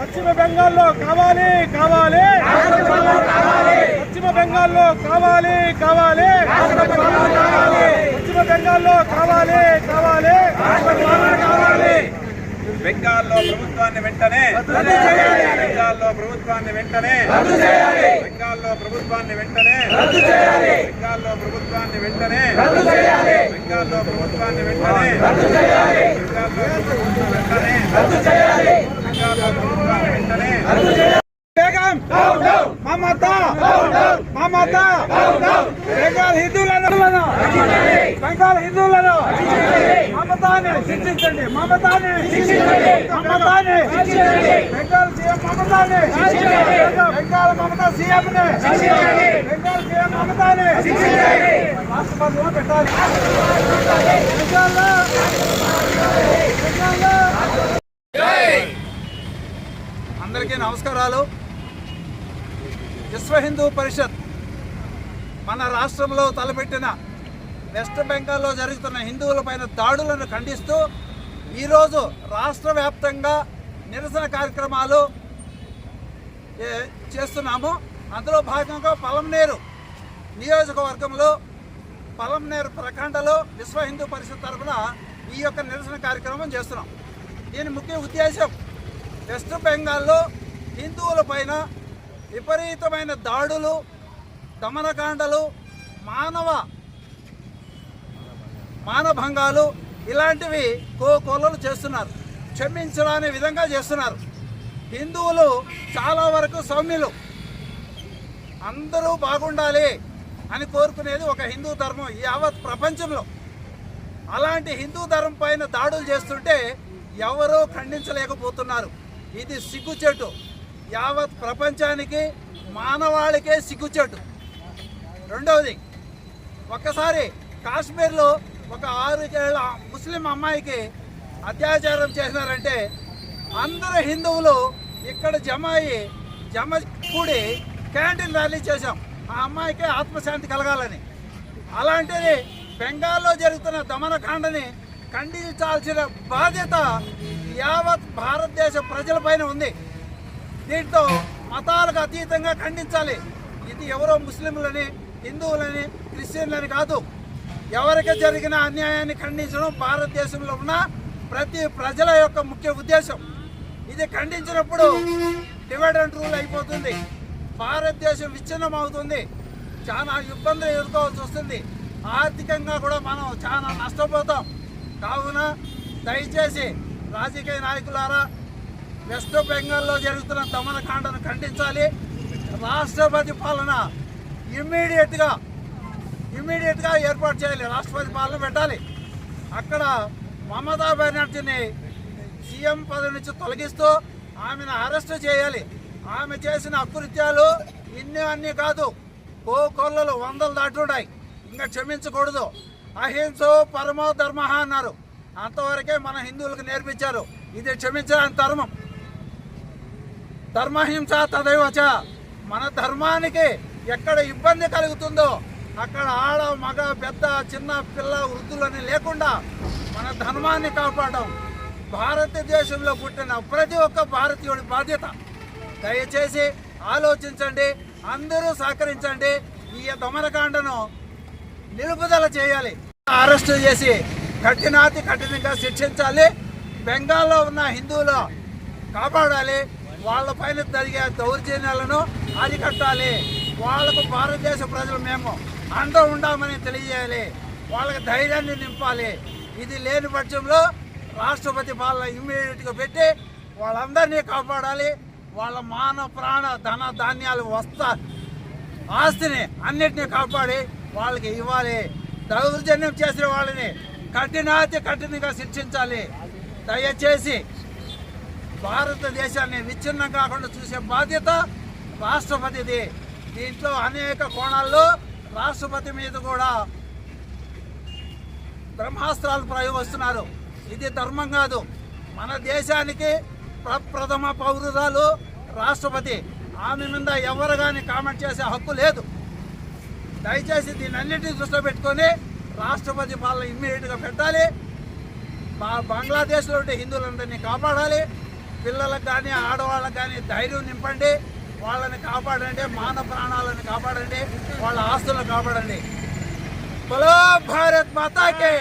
పశ్చిమ బెంగాల్లో కావాలి కావాలి. పశ్చిమ బెంగాల్లో కావాలి కావాలి. పశ్చిమ బెంగాల్లో కావాలి కావాలి. బెంగాల్ ప్రభుత్వాన్ని వెంటనే బెంగాల్లో ప్రభుత్వాన్ని వెంటనే బెంగాల్లో ప్రభుత్వాన్ని వెంటనే బెంగాల్లో ప్రభుత్వాన్ని వెంటనే బెంగాల్లో ప్రభుత్వాన్ని వెంటనే బెంగాల్లో ప్రభుత్వాన్ని వెంటనే బెంగాల్లో ప్రభుత్వాన్ని వెంటనే బేగం మమత మమత బెంగాల్ హిందువులను బెంగాల్ హిందువులను మమతాని శిక్షించండి. మమతాని బెంగాల్ సీఎం మమతాని బెంగాల్ మమతా సీఎం బెంగాల్ సీఎం మమతాని రాష్ట్రపతిలో పెట్టాలి. బెంగాల్లో బెంగాల్లో అందరికీ నమస్కారాలు. విశ్వ హిందూ పరిషత్ మన రాష్ట్రంలో తలపెట్టిన వెస్ట్ బెంగాల్లో జరుగుతున్న హిందువులపైన దాడులను ఖండిస్తూ ఈరోజు రాష్ట్ర వ్యాప్తంగా నిరసన కార్యక్రమాలు ఏ, చేస్తున్నాము. అందులో భాగంగా పలంనేరు నియోజకవర్గంలో పలంనేరు ప్రఖండలో విశ్వ హిందూ పరిషత్ తరఫున ఈ యొక్క నిరసన కార్యక్రమం చేస్తున్నాం. దీని ముఖ్య ఉద్దేశం వెస్ట్ బెంగాల్లో హిందువుల పైన విపరీతమైన దాడులు దమనకాండలు మానవ మానభంగాలు ఇలాంటివి కోకొల్లలు చేస్తున్నారు. క్షమించరాని విధంగా చేస్తున్నారు. హిందువులు చాలా వరకు సౌమ్యులు. అందరూ బాగుండాలి అని కోరుకునేది ఒక హిందూ ధర్మం యావత్ ప్రపంచంలో. అలాంటి హిందూ ధర్మం పైన దాడులు చేస్తుంటే ఎవరూ ఖండించలేకపోతున్నారు. ఇది సిగ్గుచెట్టు. యావత్ ప్రపంచానికి మానవాళికే సిగ్గుచెట్టు. రెండవది ఒక్కసారి కాశ్మీర్లో ఒక ఆరు ఏళ్ళ ముస్లిం అమ్మాయికి అత్యాచారం చేసినారంటే అందరు హిందువులు ఇక్కడ జమ అయ్యి జమ కూడి క్యాంటీన్ ర్యాలీ చేశాం. ఆ అమ్మాయికి ఆత్మశాంతి కలగాలని. అలాంటిది బెంగాల్లో జరుగుతున్న దమనకాండని ఖండించాల్సిన బాధ్యత యావత్ భారతదేశ ప్రజలపైన ఉంది. దీంతో మతాలకు అతీతంగా ఖండించాలి. ఇది ఎవరో ముస్లింలని హిందువులని క్రిస్టియన్లని కాదు. ఎవరికి జరిగిన అన్యాయాన్ని ఖండించడం భారతదేశంలో ఉన్న ప్రతి ప్రజల యొక్క ముఖ్య ఉద్దేశం. ఇది ఖండించినప్పుడు డివైడ్ అండ్ రూల్ అయిపోతుంది. భారతదేశం విచ్ఛిన్నం అవుతుంది చాలా ఇబ్బందులు ఎదుర్కోవాల్సి వస్తుంది. ఆర్థికంగా కూడా మనం చాలా నష్టపోతాం. కావున దయచేసి రాజకీయ నాయకులారా వెస్ట్ బెంగాల్లో జరుగుతున్న దమనకాండను ఖండించాలి. రాష్ట్రపతి పాలన ఇమ్మీడియట్గా ఇమ్మీడియట్గా ఏర్పాటు చేయాలి. రాష్ట్రపతి పాలన పెట్టాలి. అక్కడ మమతా బెనర్జీని సీఎం పదవి నుంచి తొలగిస్తూ ఆమెను అరెస్ట్ చేయాలి. ఆమె చేసిన అకృత్యాలు ఇన్ని అన్ని కాదు. కో కొల్లలు వందలు దాటున్నాయి. ఇంకా క్షమించకూడదు. అహింసో పరమో ధర్మ అన్నారు. అంతవరకే మన హిందువులకు నేర్పించారు. ఇది క్షమించడానికి ధర్మం. ధర్మహింస తదైవచ. మన ధర్మానికి ఎక్కడ ఇబ్బంది కలుగుతుందో అక్కడ ఆడ మగ పెద్ద చిన్న పిల్ల వృద్ధులని లేకుండా మన ధర్మాన్ని కాపాడడం భారతదేశంలో పుట్టిన ప్రతి ఒక్క భారతీయుడి బాధ్యత. దయచేసి ఆలోచించండి అందరూ సహకరించండి ఈ దమనకాండను నిలుపుదల చేయాలి. అరెస్టు చేసి కఠినాతి కఠినంగా శిక్షించాలి బెంగాల్లో ఉన్న హిందువుల కాపాడాలి వాళ్ళ పైన జరిగే దౌర్జన్యాలను అరికట్టాలి. వాళ్ళకు భారతదేశ ప్రజలు మేము అందరూ ఉండామని తెలియజేయాలి. వాళ్ళకి ధైర్యాన్ని నింపాలి. ఇది లేని పక్షంలో రాష్ట్రపతి పాలన ఇమ్మీడియట్గా పెట్టి వాళ్ళందరినీ కాపాడాలి. వాళ్ళ మాన ప్రాణ ధన ధాన్యాలు వస్తా ఆస్తిని అన్నిటినీ కాపాడి వాళ్ళకి ఇవ్వాలి. దౌర్జన్యం చేసిన వాళ్ళని కఠినాతి కఠినంగా శిక్షించాలి. దయచేసి భారతదేశాన్ని విచ్ఛిన్నం కాకుండా చూసే బాధ్యత రాష్ట్రపతిది. దీంట్లో అనేక కోణాల్లో రాష్ట్రపతి మీద కూడా బ్రహ్మాస్త్రాలు ప్రయోగిస్తున్నారు. ఇది ధర్మం కాదు. మన దేశానికి ప్ర- ప్రథమ పౌరురాలు రాష్ట్రపతి. ఆమె మీద ఎవరు కానీ కామెంట్ చేసే హక్కు లేదు. దయచేసి దీన్ని అన్నింటినీ దృష్టిలో పెట్టుకొని రాష్ట్రపతి పాలన ఇమ్మీడియట్గా పెట్టాలి. బా- బంగ్లాదేశ్లో ఉండే హిందువులందరినీ కాపాడాలి. పిల్లలకు కానీ ఆడవాళ్ళకి కానీ ధైర్యం నింపండి. వాళ్ళని కాపాడండి మానవ ప్రాణాలను కాపాడండి వాళ్ళ ఆస్తులను కాపాడండి. బలో భారత్ మాతాకే.